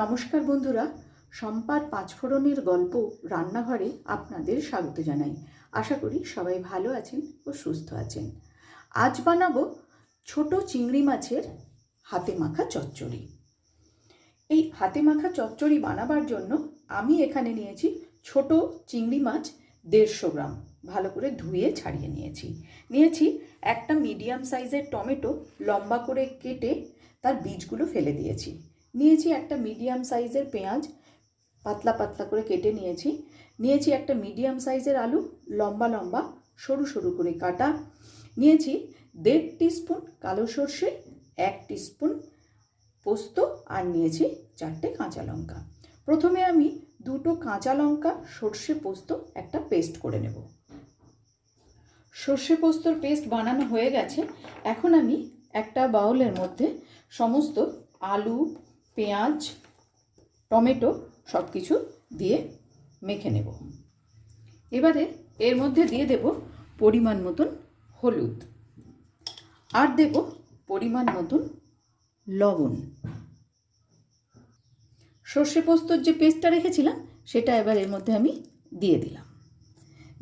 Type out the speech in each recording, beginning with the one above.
নমস্কার বন্ধুরা, সম্পার পাঁচফোড়নের গল্প রান্নাঘরে আপনাদের স্বাগত জানাই। আশা করি সবাই ভালো আছেন ও সুস্থ আছেন। আজ বানাবো ছোট চিংড়ি মাছের হাতে মাখা চচ্চড়ি। এই হাতে মাখা চচ্চড়ি বানাবার জন্য আমি এখানে নিয়েছি ছোট চিংড়ি মাছ দেড়শো গ্রাম। ভালো করে ধুয়ে ছাড়িয়ে নিয়েছি। নিয়েছি একটা মিডিয়াম সাইজের টমেটো লম্বা করে কেটে তার বীজগুলো ফেলে দিয়েছি। নিয়েছি একটা মিডিয়াম সাইজের পেঁয়াজ, পাতলা পাতলা করে কেটে নিয়েছি। নিয়েছি একটা মিডিয়াম সাইজের আলু, লম্বা লম্বা, সরু সরু করে কাটা। নিয়েছি দেড় টিস্পুন কালো সর্ষে, এক টিস্পুন পোস্ত আর নিয়েছি চারটে কাঁচা লঙ্কা। প্রথমে আমি দুটো কাঁচা লঙ্কা, সর্ষে পোস্ত একটা পেস্ট করে নেব। সর্ষে পোস্তর পেস্ট বানানো হয়ে গেছে। এখন আমি একটা বাউলের মধ্যে সমস্ত আলু পেঁয়াজ, টমেটো সব কিছু দিয়ে মেখে নেব। এবারে এর মধ্যে দিয়ে দেব পরিমাণ মতন হলুদ। আর দেব পরিমাণ মতন লবণ। সর্ষে পোস্তর যে পেস্টটা রেখেছিলাম, সেটা এবার এর মধ্যে আমি দিয়ে দিলাম।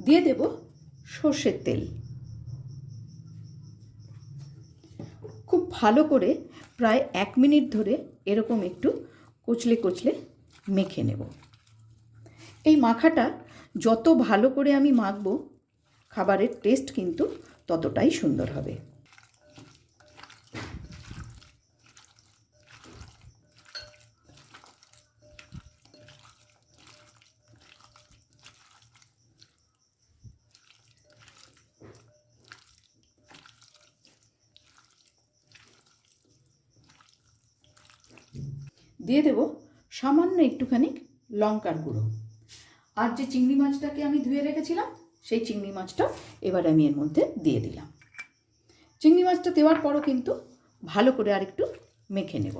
দিয়ে দেব সর্ষের তেল। খুব ভালো করে প্রায় এক মিনিট ধরে এরকম একটু কুচলে কুচলে মেখে নেব। এই মাখাটা যত ভালো করে আমি মাখবো, খাবারের টেস্ট কিন্তু ততটাই সুন্দর হবে। দিয়ে দেব সামান্য একটুখানি লঙ্কার গুঁড়ো। আর যে চিংড়ি মাছটাকে আমি ধুয়ে রেখেছিলাম, সেই চিংড়ি মাছটা এবার আমি এর মধ্যে দিয়ে দিলাম। চিংড়ি মাছটা দেওয়ার পরও কিন্তু ভালো করে আর একটু মেখে নেব।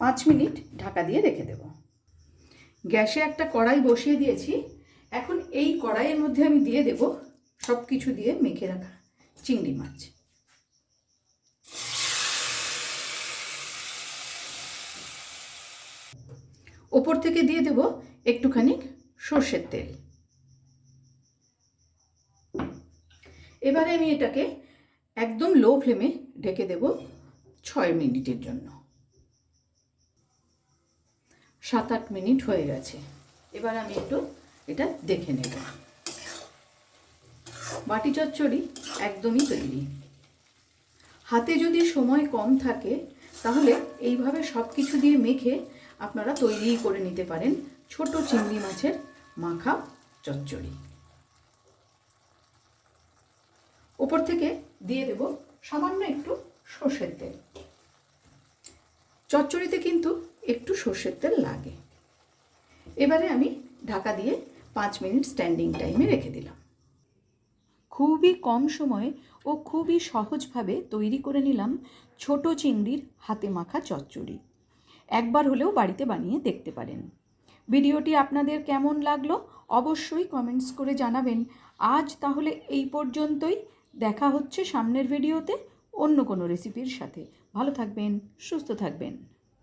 পাঁচ মিনিট ঢাকা দিয়ে রেখে দেব। গ্যাসে একটা কড়াই বসিয়ে দিয়েছি। এখন এই কড়াইয়ের মধ্যে আমি দিয়ে দেব সব কিছু দিয়ে মেখে রাখা চিংড়ি মাছ। ওপর থেকে দিয়ে দেব একটুখানি সর্ষের তেল। এবারে আমি এটাকে একদম লো ফ্লেমে ঢেকে দেব ছয় মিনিটের জন্য। সাত আট মিনিট হয়ে গেছে। এবার আমি একটু এটা দেখে নেব। বাটি চচ্চড়ি একদমই তৈরি। হাতে যদি সময় কম থাকে, তাহলে এইভাবে সব কিছু দিয়ে মেখে আপনারা তৈরি করে নিতে পারেন ছোট চিংড়ি মাছের মাখা চচ্চড়ি। ওপর থেকে দিয়ে দেব সামান্য একটু সর্ষের তেল। চচ্চড়িতে কিন্তু একটু সর্ষের তেল লাগে। এবারে আমি ঢাকা দিয়ে পাঁচ মিনিট স্ট্যান্ডিং টাইমে রেখে দিলাম। খুবই কম সময়ে ও খুবই সহজভাবে তৈরি করে নিলাম ছোট চিংড়ির হাতে মাখা চচ্চড়ি। একবার হলেও বাড়িতে বানিয়ে দেখতে পারেন। ভিডিওটি আপনাদের কেমন লাগল অবশ্যই কমেন্টস করে জানাবেন। আজ তাহলে এই পর্যন্তই। দেখা হচ্ছে সামনের ভিডিওতে অন্য কোনো রেসিপির সাথে। ভালো থাকবেন, সুস্থ থাকবেন।